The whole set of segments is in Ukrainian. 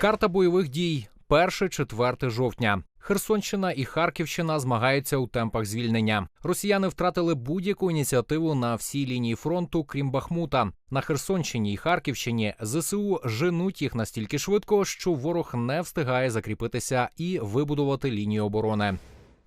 Карта бойових дій 1-4 жовтня. Херсонщина і Харківщина змагаються у темпах звільнення. Росіяни втратили будь-яку ініціативу на всій лінії фронту, крім Бахмута. На Херсонщині і Харківщині ЗСУ женуть їх настільки швидко, що ворог не встигає закріпитися і вибудувати лінію оборони.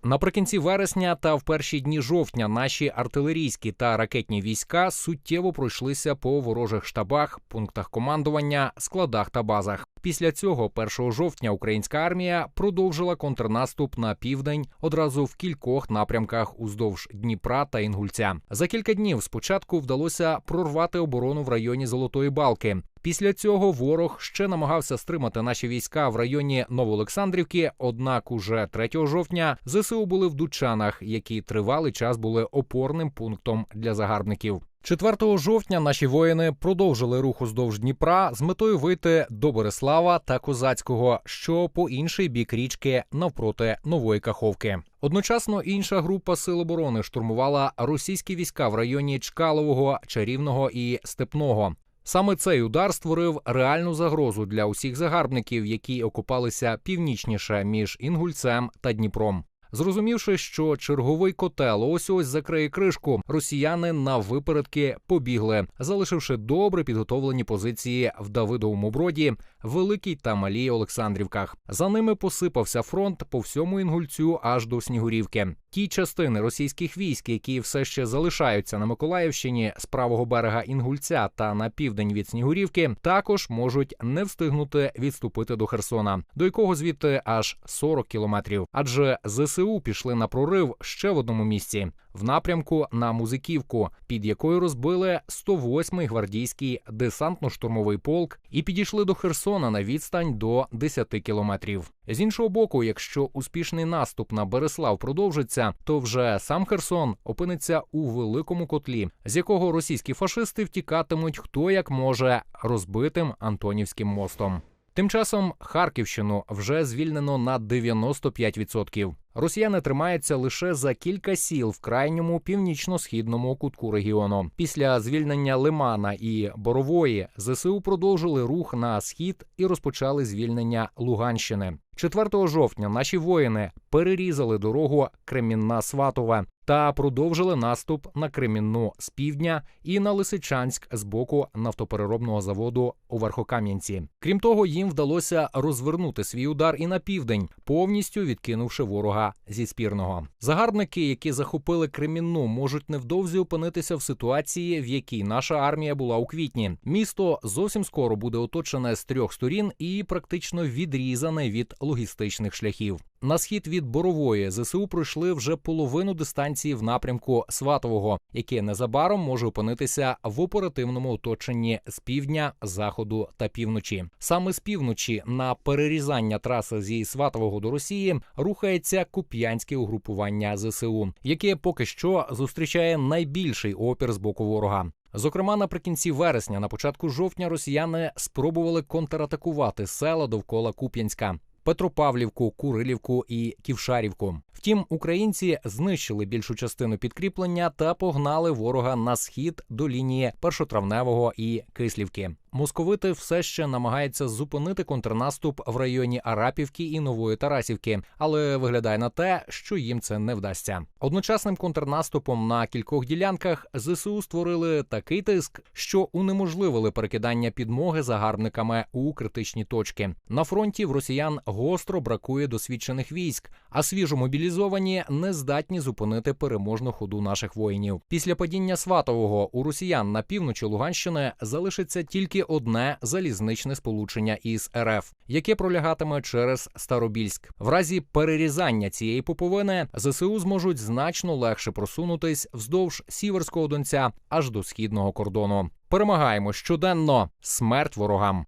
Наприкінці вересня та в перші дні жовтня наші артилерійські та ракетні війська суттєво пройшлися по ворожих штабах, пунктах командування, складах та базах. Після цього, 1 жовтня, українська армія продовжила контрнаступ на південь одразу в кількох напрямках уздовж Дніпра та Інгульця. За кілька днів спочатку вдалося прорвати оборону в районі Золотої Балки. Після цього ворог ще намагався стримати наші війська в районі Новоолександрівки. Однак, уже 3 жовтня ЗСУ були в Дучанах, які тривалий час були опорним пунктом для загарбників. 4 жовтня наші воїни продовжили рух уздовж Дніпра з метою вийти до Борислава та Козацького, що по інший бік річки навпроти нової Каховки. Одночасно інша група сил оборони штурмувала російські війська в районі Чкалового, Чарівного і Степного. Саме цей удар створив реальну загрозу для усіх загарбників, які окупалися північніше між Інгульцем та Дніпром. Зрозумівши, що черговий котел ось ось закриє кришку, росіяни на випередки побігли, залишивши добре підготовлені позиції в Давидовому броді, Великій та Малій Олександрівках. За ними посипався фронт по всьому інгульцю аж до Снігурівки. Ті частини російських військ, які все ще залишаються на Миколаївщині з правого берега Інгульця та на південь від Снігурівки, також можуть не встигнути відступити до Херсона, до якого звідти аж 40 кілометрів. Адже ЗСУ пішли на прорив ще в одному місці в напрямку на Музиківку, під якою розбили 108-й гвардійський десантно-штурмовий полк і підійшли до Херсона на відстань до 10 кілометрів. З іншого боку, якщо успішний наступ на Береслав продовжиться, то вже сам Херсон опиниться у великому котлі, з якого російські фашисти втікатимуть хто як може розбитим Антонівським мостом. Тим часом Харківщину вже звільнено на 95%. Росіяни тримаються лише за кілька сіл в крайньому північно-східному кутку регіону. Після звільнення Лимана і Борової ЗСУ продовжили рух на схід і розпочали звільнення Луганщини. 4 жовтня наші воїни перерізали дорогу Кремінна Сватове та продовжили наступ на Кремінну з півдня і на Лисичанськ з боку нафтопереробного заводу у Верхокам'янці. Крім того, їм вдалося розвернути свій удар і на південь, повністю відкинувши ворога зі спірного. Загарбники, які захопили Кремінну, можуть невдовзі опинитися в ситуації, в якій наша армія була у квітні. Місто зовсім скоро буде оточене з трьох сторін і практично відрізане від логістичних шляхів. На схід від борової ЗСУ пройшли вже половину дистанції в напрямку Сватового, яке незабаром може опинитися в оперативному оточенні з півдня, заходу та півночі. Саме з півночі на перерізання траси зі Сватового до Росії рухається куп'янське угрупування ЗСУ, яке поки що зустрічає найбільший опір з боку ворога. Зокрема, наприкінці вересня, на початку жовтня, росіяни спробували контратакувати села довкола Куп'янська. Петропавлівку, Курилівку і Ківшарівку. Втім, українці знищили більшу частину підкріплення та погнали ворога на схід до лінії першотравневого і Кислівки. Московити все ще намагаються зупинити контрнаступ в районі Арапівки і Нової Тарасівки, але виглядає на те, що їм це не вдасться. Одночасним контрнаступом на кількох ділянках зсу створили такий тиск, що унеможливили перекидання підмоги загарбниками у критичні точки. На фронті в росіян гостро бракує досвідчених військ, а свіжо мобілізовані не здатні зупинити переможну ходу наших воїнів. Після падіння Сватового у росіян на півночі Луганщини залишиться тільки одне залізничне сполучення із РФ, яке пролягатиме через Старобільськ. В разі перерізання цієї поповини ЗСУ зможуть значно легше просунутись вздовж сіверського донця аж до східного кордону. Перемагаємо щоденно смерть ворогам.